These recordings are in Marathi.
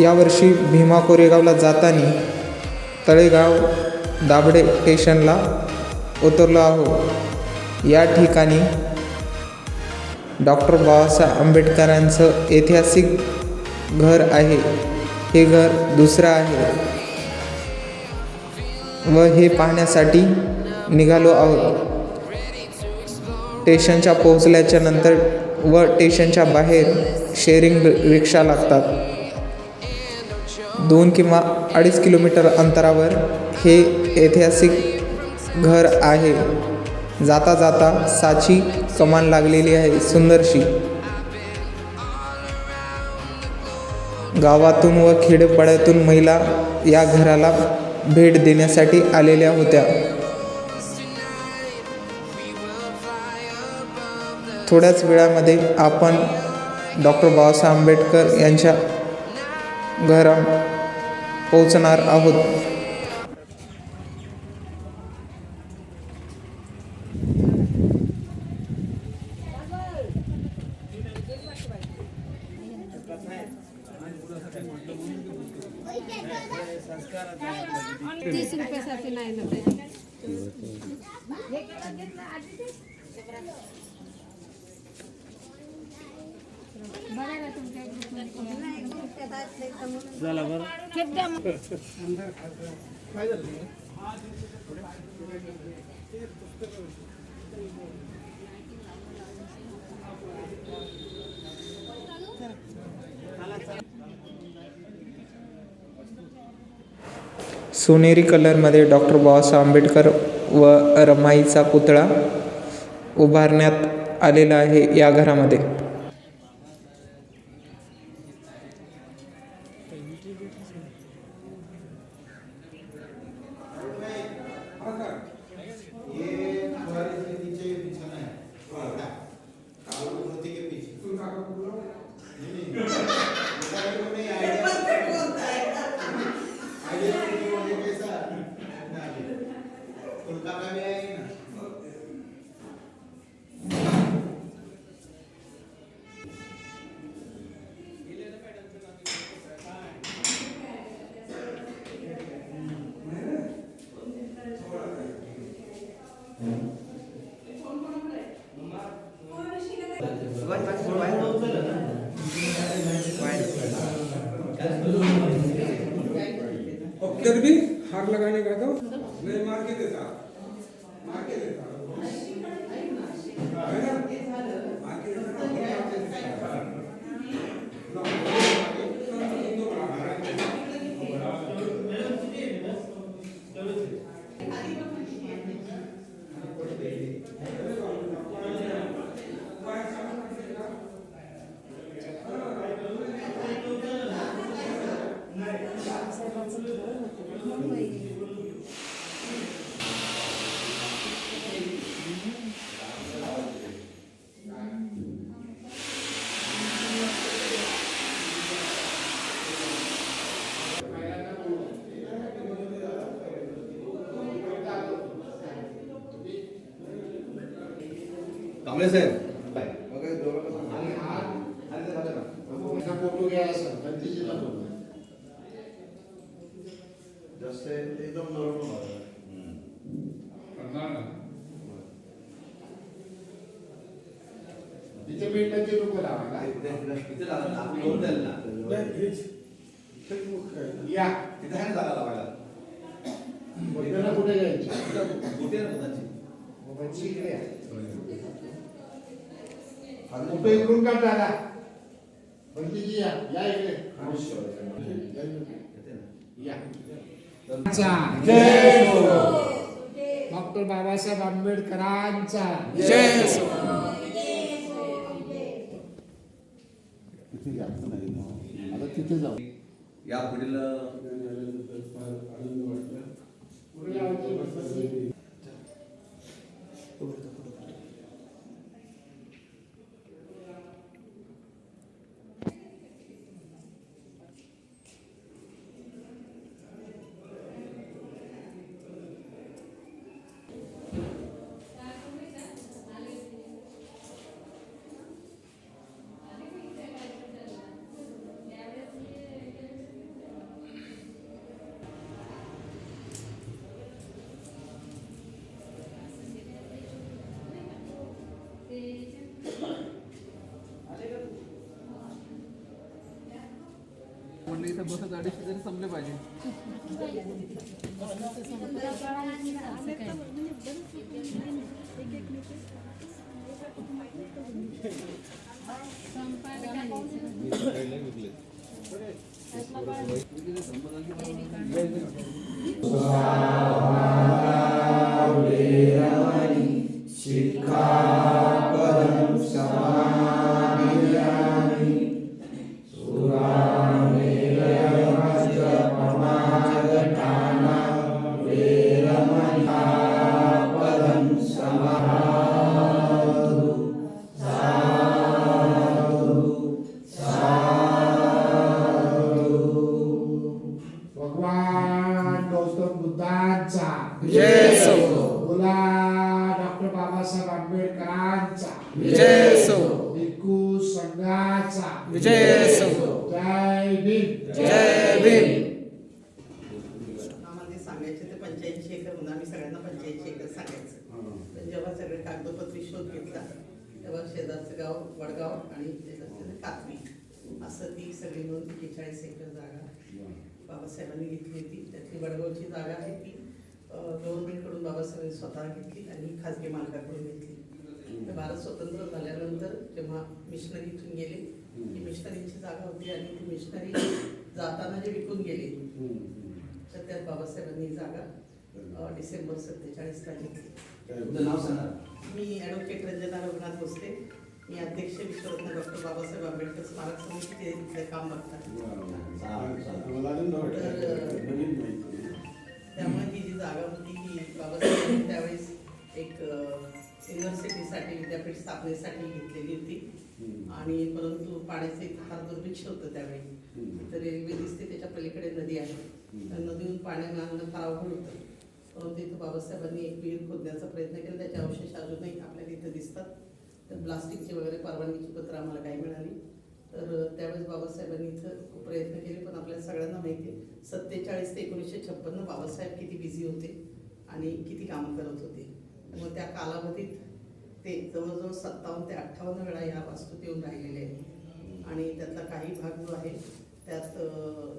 यावर्षी भीमा कोरेगावला जाताना तळेगाव दाभडे स्टेशनला उतरलो आहो या ठिकाणी डॉक्टर बाबासाहेब आंबेडकरांचं ऐतिहासिक घर आहे. हे घर दुसरं आहे. व हे पाहण्यासाठी निघालो आहोत. स्टेशनच्या पोहोचल्याच्या नंतर व स्टेशनच्या बाहेर शेअरिंग रिक्षा लागतात. दोन किंवा अडीच किलोमीटर अंतरावर हे ऐतिहासिक घर आहे. जाता जाता साची कमान लागलेली आहे सुंदरशी. गावातून व खेडपाड्यातून महिला या घराला भेट देण्यासाठी आलेल्या होत्या. थोड्याच वेळामध्ये आपण डॉक्टर बाबासाहेब आंबेडकर यांच्या घरा पोहोचणार आहोत. तीस रुपयासाठी नाही झाला ते सोनेरी कलरमध्ये डॉक्टर बाबासाहेब आंबेडकर व रमाईचा पुतळा उभारण्यात आलेला आहे या घरामध्ये. YouTube. इधर भी हार लगाने का तो नहीं मार के देता मार के देता है ना? मार के देता कांबळे साहेब फोटो घ्यायचा गणपतीचा फोटो जास्त एकदम नॉर्मल तिथे भेटण्याचे लोक लावा इथे जागा ना, आपण घेऊन जाईल ना या तिथे आहे जागा लावायला कुठे घ्यायचे कुठे आहे ना मुलांची? मोबाईलची इकडे. फोटो इकडून काढ दादा गणपतीजी या या इकडे. या. इकडे. या डॉक्टर बाबासाहेब आंबेडकरांचा. आता तिथे जाऊ. या पुढील पुढे लावायचे. म्हटलं बसत अडीचशे तरी संपले पाहिजे भगवान वडगाव आणि कातवी असं ती सगळी मिळून बेचाळीस एकर जागा बाबासाहेबांनी घेतली होती. त्यातली वडगावची जागा आहे ती गव्हर्नमेंटकडून बाबासाहेबांनी स्वतः घेतली आणि खाजगी मालकाकडून घेतली. तर भारत स्वतंत्र झाल्यानंतर जेव्हा मिशनरी इथून गेले ती मिशनरीची जागा होती आणि ती मिशनरी जाताना जे विकून गेले तर त्यात बाबासाहेबांनी जागा डिसेंबर सत्तेचाळीसला घेतली. मी ॲडव्होकेट रंजना रघुनाथ भोसले. मी अध्यक्ष विश्वरत्न डॉक्टर बाबासाहेब आंबेडकर स्मारक समितीचे काम बघतात. त्यामुळे ही जी जागा होती ही बाबासाहेबांनी त्यावेळेस एक युनिव्हर्सिटीसाठी विद्यापीठ स्थापनेसाठी घेतलेली होती. आणि परंतु पाण्याचं एक फार दुर्भिक्ष होतं त्यावेळी. तर रेल्वे दिसते त्याच्या पलीकडे नदी आहे. तर नदीहून पाण्यानं आणणं फार अवघड होतं. परंतु इथं बाबासाहेबांनी एक विहीर खोदण्याचा प्रयत्न केला. त्याचे अवशेष अजूनही आपल्याला इथं दिसतात. तर प्लास्टिकची वगैरे परवानगीची पत्र आम्हाला काही मिळाली. तर त्यावेळेस बाबासाहेबांनी इथं खूप प्रयत्न केले पण आपल्याला सगळ्यांना माहिती आहे सत्तेचाळीस ते एकोणीसशे छप्पन्न बाबासाहेब किती बिझी होते आणि किती कामं करत होते. मग त्या कालावधीत ते जवळजवळ सत्तावन्न ते अठ्ठावन्न वेळा या वास्तूत येऊन राहिलेले आहेत. आणि त्यातला काही भाग जो आहे त्यात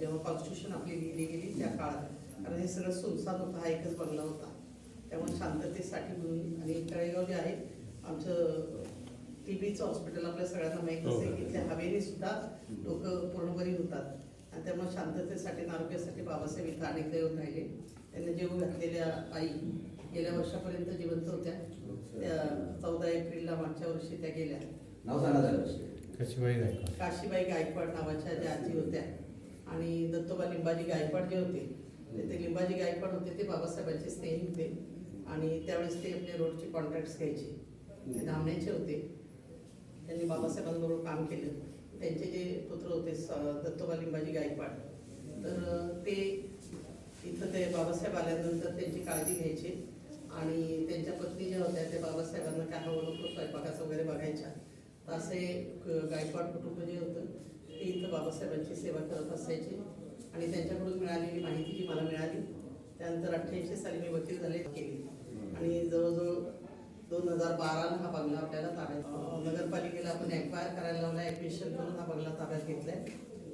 जेव्हा कॉन्स्टिट्यूशन आपली लिहिली गेली त्या काळात कारण हे सगळं सुनसान होतं हा एकच बंगला होता. त्यामुळे शांततेसाठी म्हणून आणि तळेगाव जे आहे आमचं टीबीचं हॉस्पिटल आपल्या सगळ्यांना माहीत असेल की त्या हवेने सुद्धा लोक पूर्ण बरी होतात. आणि त्यामुळे शांततेसाठी आणि आरोग्यासाठी बाबासाहेब इथं अनेकदा येऊन राहिले. त्यांना जेव घातलेल्या आई गेल्या वर्षापर्यंत जिवंत होत्या. त्या चौदा एप्रिलला मागच्या वर्षी त्या गेल्या. नाव सांगा त्याला काशीबाई गायकवाड. नावाच्या ज्या आजी होत्या. आणि दत्तोबा लिंबाजी गायकवाड जे होते ते- ते लिंबाजी गायकवाड होते ते बाबासाहेबांचे स्नेही होते. आणि त्यावेळेस ते आपले रोडचे कॉन्ट्रॅक्ट्स घ्यायचे. ते धामण्याचे होते. त्यांनी बाबासाहेबांबरोबर काम केलं. त्यांचे जे पुत्र होते स- दत्तोबा लिंबाजी गायकवाड. तर ते इथं ते बाबासाहेब आल्यानंतर त्यांची काळजी घ्यायचे आणि त्यांच्या पत्नी ज्या होत्या त्या बाबासाहेबांना काय हवं होतं स्वयंपाकाचं वगैरे बघायच्या. तर असे गायकवाड कुटुंब जे होतं ते इथं बाबासाहेबांची सेवा करत असायचे आणि त्यांच्याकडून मिळालेली माहिती जी मला मिळाली त्यानंतर अठ्ठ्याऐंशी साली मी वकील झाले केली. आणि जवळजवळ दोन हजार बाराला हा बंगला आपल्याला ताब्यात अं, करायला लावला ॲडमिशन करून हा बंगला ताब्यात घेतलाय.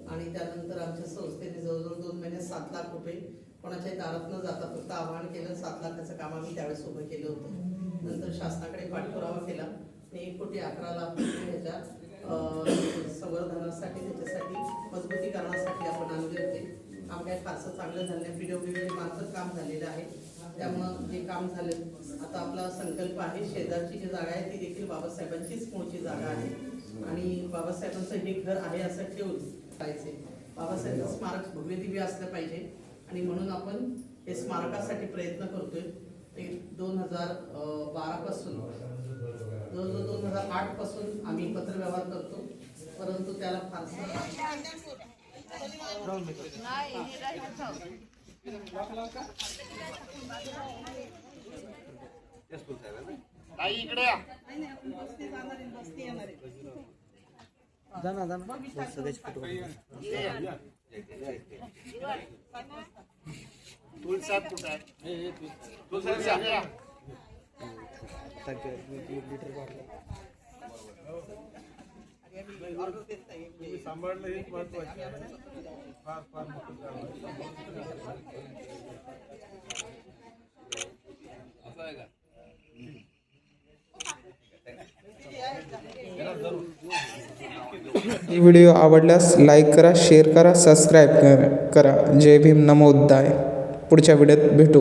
आणि त्यानंतर आमच्या संस्थेने जवळजवळ दोन महिने सात लाख रुपये कोणाच्याही दारात न जाता फक्त आवाहन केलं सात लाखाचं काम आम्ही त्यावेळेस उभं केलं होतं. नंतर शासनाकडे पाठपुरावा केला. आणि एक कोटी अकरा लाख रुपये ह्याच्या संवर्धनासाठी त्याच्यासाठी मजबूतीकरणासाठी आपण आणले होते. आमच्या फारसं चांगलं झालं नाही. पीडब्ल्यू मार्फत काम झालेलं आहे. त्यामुळं जे काम झालं. आता आपला संकल्प आहे शेजारची जी जागा आहे ती देखील बाबासाहेबांचीच मूळची जागा आहे. आणि बाबासाहेबांचं हे घर आहे असं ठेवून पाहिजे बाबासाहेबांचं स्मारक भव्य दिव्य असलं पाहिजे. आणि म्हणून आपण हे स्मारकासाठी प्रयत्न करतोय. ते दोन हजार बारापासून जवळजवळ दोन हजार आठपासून आम्ही पत्रव्यवहार करतो. परंतु त्याला फारसं इकडे जाना जाना कुठे आहे तुळसाहेब या सांभाळणं हेच महत्वाचं आहे फार फार मोठं काम आहे. ही व्हिडिओ आवडल्यास लाईक करा शेअर करा सबस्क्राईब करा. करा जय भीम नमोद्दाय पुढच्या व्हिडिओत भेटू.